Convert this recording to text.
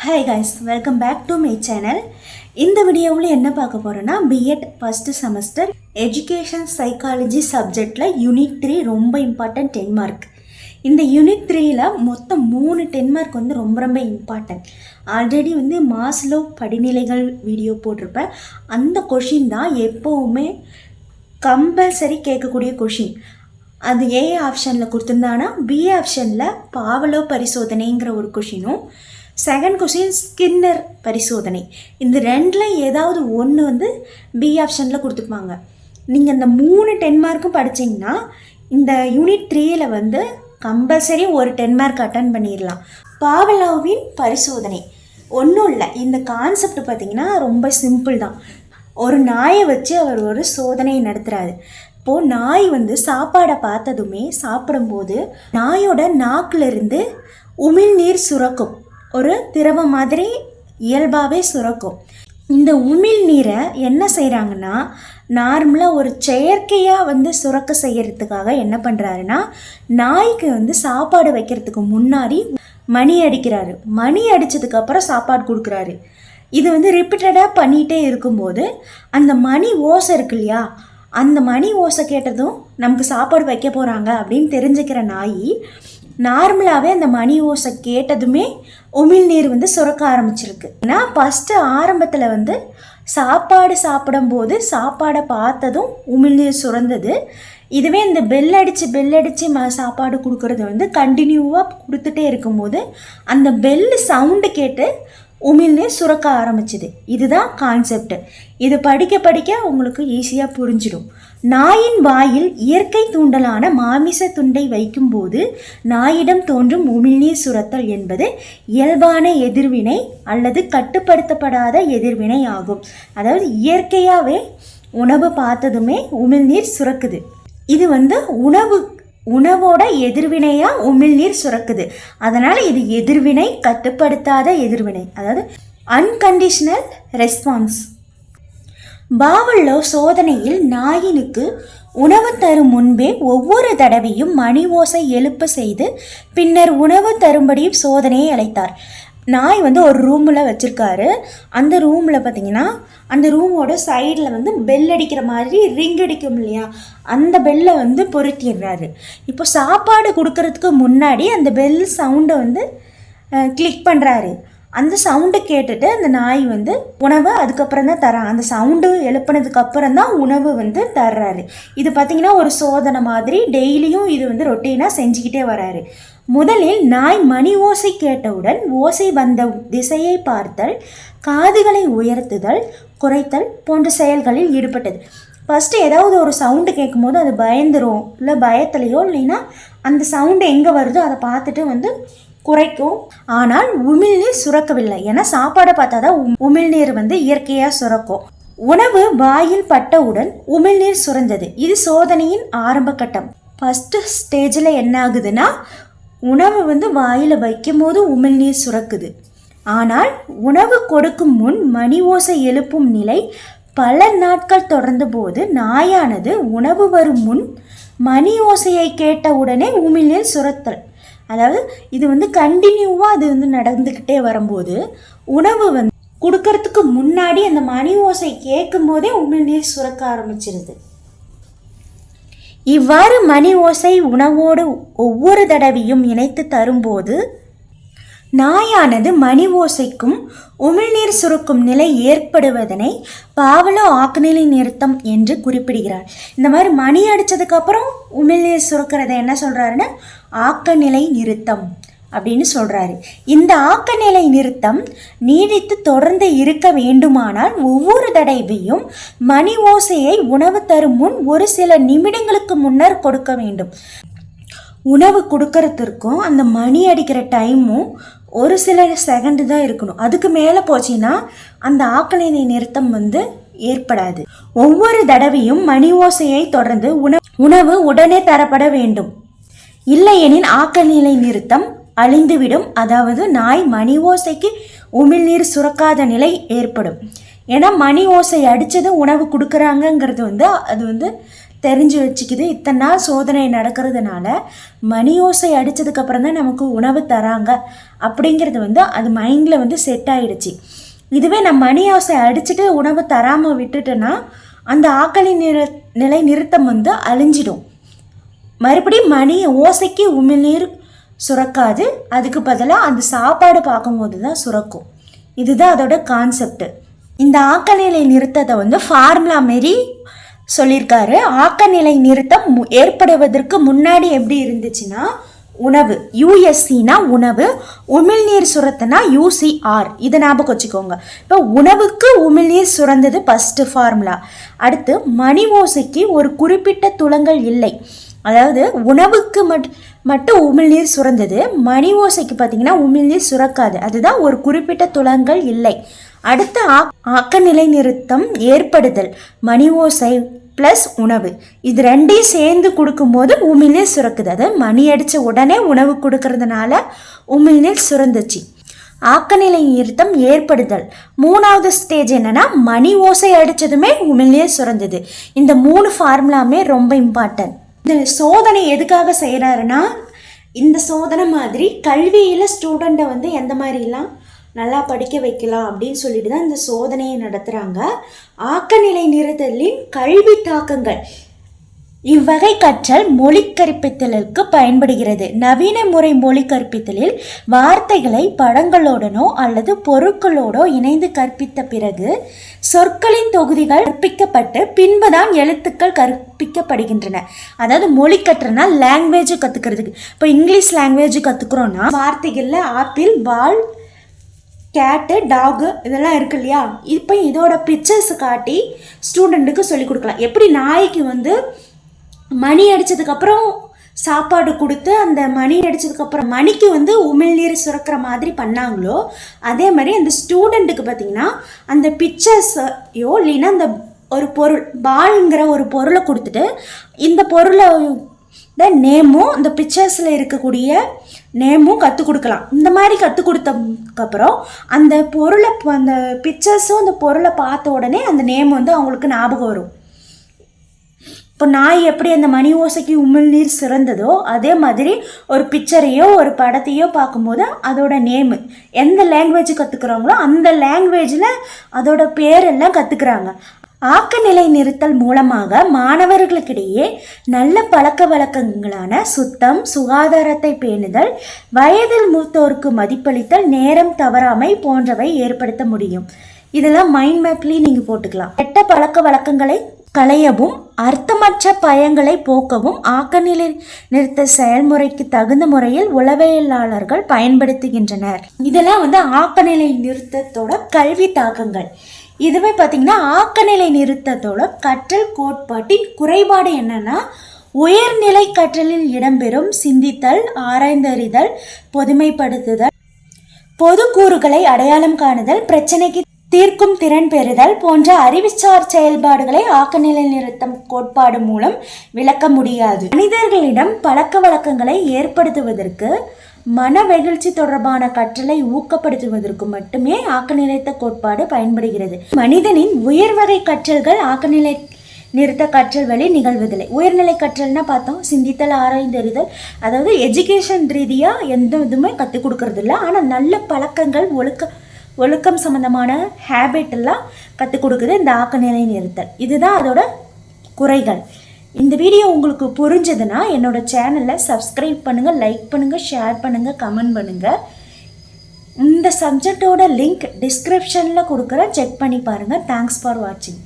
Hi guys welcome back to my channel இந்த வீடியோவில் என்ன பார்க்க போகிறோன்னா BEd first semester education psychology சப்ஜெக்டில் யூனிட் த்ரீ ரொம்ப இம்பார்ட்டன்ட் டென் மார்க் இந்த யூனிட் த்ரீயில் மொத்தம் மூணு டென் மார்க் வந்து ரொம்ப ரொம்ப இம்பார்ட்டன்ட் ஆல்ரெடி வந்து மாஸ்லோ படிநிலைகள் வீடியோ போட்டிருப்பேன். அந்த கொஷின் தான் எப்போவுமே கம்பல்சரி கேட்கக்கூடிய கொஷின் அது ஏ ஆப்ஷனில் கொடுத்துருந்தானா பி ஆப்ஷனில் பாவலோ பரிசோதனைங்கிற ஒரு கொஷினும் செகண்ட் கொஷின் ஸ்கின்னர் பரிசோதனை. இந்த ரெண்டில் ஏதாவது ஒன்று வந்து பி ஆப்ஷனில் கொடுத்துக்குவாங்க. நீங்கள் இந்த மூணு டென் மார்க்கும் படிச்சீங்கன்னா இந்த யூனிட் த்ரீயில் வந்து கம்பல்சரி ஒரு டென் மார்க் அட்டன் பண்ணிடலாம் பாவலாவின் பரிசோதனை. ஒன்றும் இல்லை. இந்த கான்செப்ட் பார்த்திங்கன்னா ரொம்ப சிம்பிள் தான். ஒரு நாயை வச்சு அவர் ஒரு சோதனை நடத்துகிறாரு இப்போது நாய் வந்து சாப்பாடை பார்த்ததுமே சாப்பிடும்போது நாயோட நாக்கிலிருந்து உமிழ்நீர் சுரக்கும். ஒரு திரவம் மாதிரி இயல்பாகவே சுரக்கும். இந்த உமிழ் நீரை என்ன செய்கிறாங்கன்னா நார்மலாக ஒரு செயற்கையாக வந்து சுரக்க செய்யறதுக்காக என்ன பண்ணுறாருன்னா நாய்க்கு வந்து சாப்பாடு வைக்கிறதுக்கு முன்னாடி மணி அடிக்கிறாரு. மணி அடித்ததுக்கப்புறம் சாப்பாடு கொடுக்குறாரு. இது வந்து ரிப்பீட்டடாக பண்ணிகிட்டே இருக்கும்போது அந்த மணி ஓசை இருக்கு இல்லையா? அந்த மணி ஓசை கேட்டதும் நமக்கு சாப்பாடு வைக்க போகிறாங்க அப்படின்னு தெரிஞ்சுக்கிற நாய் நார்மலாகவே அந்த மணி ஓசை கேட்டதுமே உமிழ்நீர் வந்து சுரக்க ஆரம்பிச்சிருக்கு. ஏன்னா ஃபஸ்ட்டு ஆரம்பத்தில் வந்து சாப்பாடு சாப்பிடும்போது சாப்பாடை பார்த்ததும் உமிழ்நீர் சுரந்தது. இதுவே இந்த பெல் அடித்து பெல் அடித்து ம சாப்பாடு கொடுக்கறது வந்து கண்டினியூவாக கொடுத்துட்டே இருக்கும்போது அந்த பெல் சவுண்டு கேட்டு உமிழ்நீர் சுரக்க ஆரம்பிச்சுது. இதுதான் கான்செப்ட் இது படிக்க படிக்க உங்களுக்கு ஈஸியாக புரிஞ்சிடும். நாயின் வாயில் இயற்கை தூண்டலான மாமிச துண்டை வைக்கும்போது நாயிடம் தோன்றும் உமிழ்நீர் சுரத்தல் என்பது இயல்பான எதிர்வினை அல்லது கட்டுப்படுத்தப்படாத எதிர்வினை ஆகும். அதாவது இயற்கையாகவே உணவு பார்த்ததுமே உமிழ்நீர் சுரக்குது. இது வந்து உணவு உணவோட எதிர்வினையாக உமிழ்நீர் சுரக்குது. அதனால் இது எதிர்வினை கட்டுப்படுத்தாத எதிர்வினை. அதாவது அன்கண்டிஷனல் ரெஸ்பான்ஸ் பாவல்லோ சோதனையில் நாயினுக்கு உணவு தரும் முன்பே ஒவ்வொரு தடவையும் மணி ஓசை எழுப்ப செய்து பின்னர் உணவு தரும்படி சோதனையை அழைத்தார். நாய் வந்து ஒரு ரூமில் வச்சுருக்காரு. அந்த ரூமில் பார்த்தீங்கன்னா அந்த ரூமோட சைடில் வந்து பெல் அடிக்கிற மாதிரி ரிங் அடிக்கும் இல்லையா? அந்த பெல்லை வந்து பொருத்திடுறாரு. இப்போ சாப்பாடு கொடுக்கறதுக்கு முன்னாடி அந்த பெல் சவுண்டை வந்து கிளிக் பண்ணுறாரு அந்த சவுண்டை கேட்டுட்டு அந்த நாய் வந்து உணவை அதுக்கப்புறம் தான் தரான். அந்த சவுண்டு எழுப்பினதுக்கு அப்புறம் தான் உணவு வந்து தர்றாரு. இது பார்த்திங்கன்னா ஒரு சோதனை மாதிரி டெய்லியும் இது வந்து ரொட்டீனாக செஞ்சுக்கிட்டே வராரு. முதலில் நாய் மணி ஓசை கேட்டவுடன் ஓசை வந்த திசையை பார்த்தல் காதுகளை உயர்த்துதல் குறைத்தல் போன்ற செயல்களில் ஈடுபட்டது. ஃபஸ்ட்டு ஏதாவது ஒரு சவுண்டு கேட்கும்போது அது பயந்துரும் இல்லை பயத்துலையோ இல்லைன்னா அந்த சவுண்டு எங்கே வருதோ அதை பார்த்துட்டு வந்து குறைக்கும். ஆனால் உமிழ்நீர் சுரக்கவில்லை ஏன்னா சாப்பாடை பார்த்தா தான் உமிழ்நீர் வந்து இயற்கையாக சுரக்கும். உணவு வாயில் பட்டவுடன் உமிழ்நீர் சுரந்தது. இது சோதனையின் ஆரம்ப கட்டம். ஃபஸ்ட்டு ஸ்டேஜில் என்ன ஆகுதுன்னா உணவு வந்து வாயில் வைக்கும்போது உமிழ்நீர் சுரக்குது. ஆனால் உணவு கொடுக்கும் முன் மணி ஓசை எழுப்பும் நிலை பல நாட்கள் தொடர்ந்த போது நாயானது உணவு வரும் முன் மணி ஓசையை கேட்டவுடனே உமிழ்நீர் சுரத்தல். அதாவது இது வந்து கண்டினியூவாக அது வந்து நடந்துக்கிட்டே வரும்போது உணவு வந்து கொடுக்கறதுக்கு முன்னாடி அந்த மணி ஓசை கேட்கும் போதே உமிழ்நீர் சுரக்க ஆரம்பிச்சிருது. இவ்வாறு மணி ஓசை உணவோடு ஒவ்வொரு தடவையும் இணைத்து தரும்போது நாயானது மணி ஓசைக்கும் உமிழ்நீர் சுருக்கும் நிலை ஏற்படுவதனை பாவலோ ஆக்குநிலை நிறுத்தம் என்று குறிப்பிடுகிறார். இந்த மாதிரி மணி அடித்ததுக்கப்புறம் உமிழ்நீர் சுருக்கிறத என்ன சொல்கிறாருன்னா ஆக்கநிலை நிறுத்தம் அப்படின்னு சொல்கிறாரு இந்த ஆக்கநிலை நிறுத்தம் நீடித்து தொடர்ந்து இருக்க வேண்டுமானால் ஒவ்வொரு தடவையும் மணி ஓசையை உணவு தரும் முன் ஒரு சில நிமிடங்களுக்கு முன்னர் கொடுக்க வேண்டும். உணவு கொடுக்கறதுக்கும் அந்த மணி அடிக்கிற டைமும் ஒரு சில செகண்டு தான் இருக்கணும். அதுக்கு மேலே போச்சுன்னா அந்த ஆக்கலினை நிறுத்தம் வந்து ஏற்படாது. ஒவ்வொரு தடவையும் மணி ஓசையை தொடர்ந்து உணவு உணவு உடனே தரப்பட வேண்டும். இல்லையெனில் ஆக்கநிலை நிறுத்தம் அழிந்துவிடும். அதாவது நாய் மணி ஓசைக்கு உமிழ்நீர் சுரக்காத நிலை ஏற்படும். ஏன்னா மணி ஓசை அடித்ததும் உணவு கொடுக்குறாங்கங்கிறது வந்து அது வந்து தெரிஞ்சு வச்சுக்குது. இத்தனை நாள் சோதனை நடக்கிறதுனால மணி ஓசை அடித்ததுக்கப்புறம் தான் நமக்கு உணவு தராங்க. அப்படிங்கிறது வந்து அது மைண்டில் வந்து செட் ஆகிடுச்சு இதுவே நான் மணி ஓசை அடிச்சுட்டு உணவு தராமல் விட்டுட்டேன்னா அந்த ஆக்கலி நிற நிலை நிறுத்தம் வந்து அழிஞ்சிடும். மறுபடியும் மணி ஓசைக்கு உமிழ்நீர் சுரக்காது. அதுக்கு பதிலாக அந்த சாப்பாடு பார்க்கும்போது தான் சுரக்கும். இதுதான் அதோட கான்செப்ட் இந்த ஆக்கநிலை நிறுத்தத்தை வந்து ஃபார்முலா மாரி சொல்லியிருக்காரு. ஆக்கநிலை நிறுத்தம் மு- ஏற்படுவதற்கு முன்னாடி எப்படி இருந்துச்சுன்னா உணவு யூஎஸ்சினா உணவு உமிழ்நீர் சுரத்தனா யூசிஆர் இதை ஞாபகம் வச்சுக்கோங்க. இப்போ உணவுக்கு உமிழ்நீர் சுரந்தது ஃபஸ்ட்டு ஃபார்முலா அடுத்து மணி ஓசைக்கு ஒரு குறிப்பிட்ட துளங்கள் இல்லை. அதாவது உணவுக்கு மட் மட்டும் உமிழ்நீர் சுரந்தது மணி ஓசைக்கு பார்த்தீங்கன்னா உமிழ்நீர் சுரக்காது. அதுதான் ஒரு குறிப்பிட்ட துளங்கள் இல்லை. அடுத்த ஆக் ஆக்கநிலை நிறுத்தம் ஏற்படுதல் மணி ஓசை ப்ளஸ் உணவு. இது ரெண்டையும் சேர்ந்து கொடுக்கும்போது உமிழ்நீர் சுரக்குது. அது மணி அடித்த உடனே உணவு கொடுக்கறதுனால உமிழ்நீர் சுரந்துச்சு. ஆக்கநிலை நிறுத்தம் ஏற்படுதல். மூணாவது ஸ்டேஜ் என்னன்னா மணி ஓசை அடித்ததுமே உமிழ்நீர் சுரந்தது. இந்த மூணு ஃபார்முலாமே ரொம்ப இம்பார்ட்டன்ட் இந்த சோதனை எதுக்காக செய்கிறாருன்னா இந்த சோதனை மாதிரி கல்வியில் ஸ்டூடெண்ட்டை வந்து எந்த மாதிரிலாம் நல்லா படிக்க வைக்கலாம் அப்படின்னு சொல்லிட்டு தான் இந்த சோதனையை நடத்துகிறாங்க ஆக்கநிலை நிறுத்தலின் கல்வி தாக்கங்கள். இவ்வகை கற்றல் மொழி கற்பித்தலுக்கு பயன்படுகிறது. நவீன முறை மொழி கற்பித்தலில் வார்த்தைகளை படங்களோடனோ அல்லது பொருட்களோடோ இணைந்து கற்பித்த பிறகு சொற்களின் தொகுதிகள் கற்பிக்கப்பட்டு பின்புதான் எழுத்துக்கள் கற்பிக்கப்படுகின்றன. அதாவது மொழி கற்றுனா லாங்குவேஜ் கற்றுக்கிறதுக்கு இப்போ இங்கிலீஷ் லாங்குவேஜ் கற்றுக்குறோன்னா வார்த்தைகளில் ஆப்பிள் பால் கேட்டு டாகு இதெல்லாம் இருக்கு இல்லையா? இப்போ இதோட பிக்சர்ஸ் காட்டி ஸ்டூடெண்ட்டுக்கு சொல்லி கொடுக்கலாம். எப்படி நாய்க்கு வந்து மணி அடித்ததுக்கப்புறம் சாப்பாடு கொடுத்து அந்த மணி அடித்ததுக்கப்புறம் மணிக்கு வந்து உமிழ்நீர் சுரக்கிற மாதிரி பண்ணாங்களோ அதே மாதிரி அந்த ஸ்டூடெண்ட்டுக்கு பார்த்தீங்கன்னா அந்த பிக்சர்ஸையோ இல்லைன்னா அந்த ஒரு பொருள் பால்ங்கிற ஒரு பொருளை கொடுத்துட்டு இந்த பொருளை நேமும் இந்த பிக்சர்ஸில் இருக்கக்கூடிய நேமும் கற்றுக் கொடுக்கலாம். இந்த மாதிரி கற்றுக் கொடுத்ததுக்கப்புறம் அந்த பொருளை அந்த பிக்சர்ஸும் அந்த பொருளை பார்த்த உடனே அந்த நேம் வந்து அவங்களுக்கு ஞாபகம் வரும். இப்போ நாய் எப்படி அந்த மணி ஓசைக்கு உமிழ்நீர் சிறந்ததோ அதே மாதிரி ஒரு பிக்சரையோ ஒரு படத்தையோ பார்க்கும்போது அதோட நேமு எந்த லாங்குவேஜ் கற்றுக்குறாங்களோ அந்த லாங்குவேஜில் அதோட பேரெல்லாம் கற்றுக்குறாங்க ஆக்கநிலை நிறுத்தல் மூலமாக மாணவர்களுக்கிடையே நல்ல பழக்க வழக்கங்களான சுத்தம் சுகாதாரத்தை பேணுதல் வயதில் மூத்தோருக்கு மதிப்பளித்தல் நேரம் தவறாமை போன்றவை ஏற்படுத்த முடியும். இதெல்லாம் மைண்ட் மேப்லேயும் நீங்கள் போட்டுக்கலாம். கெட்ட பழக்க வழக்கங்களை களையவும் அர்த்தமற்ற பயங்களை போக்கவும் ஆக்கநிலை நிறுத்த செயல்முறைக்கு தகுந்த முறையில் உளவியலாளர்கள் பயன்படுத்துகின்றனர். இதெல்லாம் வந்து ஆக்கநிலை நிறுத்தத்தோட கல்வி தாக்கங்கள். இதுவே பார்த்திங்கன்னா ஆக்கநிலை நிறுத்தத்தோட கற்றல் கோட்பாட்டின் குறைபாடு என்னென்னா உயர்நிலை கற்றலில் இடம்பெறும் சிந்தித்தல் ஆராய்ந்தறிதல் பொதுமைப்படுத்துதல் பொது கூறுகளை அடையாளம் காணுதல் பிரச்சனைக்கு தீர்க்கும் திறன் பெறுதல் போன்ற அறிவுசார் செயல்பாடுகளை ஆக்கநிலை நிறுத்தம் கோட்பாடு மூலம் விளக்க முடியாது. மனிதர்களிடம் பழக்க வழக்கங்களை ஏற்படுத்துவதற்கு மனவெகிழ்ச்சி தொடர்பான கற்றலை ஊக்கப்படுத்துவதற்கு மட்டுமே ஆக்கநிலைத்த கோட்பாடு பயன்படுகிறது. மனிதனின் உயர்வகை கற்றல்கள் ஆக்கநிலை நிறுத்த கற்றல் வழி நிகழ்வதில்லை. உயர்நிலை கற்றல்னா பார்த்தோம் சிந்தித்தல் ஆராய்ந்தறிதல் அதாவது எஜுகேஷன் ரீதியாக எந்த இதுவுமே கற்றுக் கொடுக்கறது இல்லை ஆனால் நல்ல பழக்கங்கள் ஒழுக்க ஒழுக்கம் சம்மந்தமான ஹேபிட் எல்லாம் கற்றுக் கொடுக்குது இந்த ஆக்கநிலை நிறுத்தல். இதுதான் அதோட குறைகள். இந்த வீடியோ உங்களுக்கு புரிஞ்சதுன்னா என்னோட சேனலை சப்ஸ்கிரைப் பண்ணுங்கள் லைக் பண்ணுங்கள் ஷேர் பண்ணுங்கள் கமெண்ட் பண்ணுங்கள் இந்த சப்ஜெக்டோட லிங்க் டிஸ்கிரிப்ஷனில் கொடுக்குறேன். செக் பண்ணி பாருங்கள் தேங்க்ஸ் ஃபார் வாட்சிங்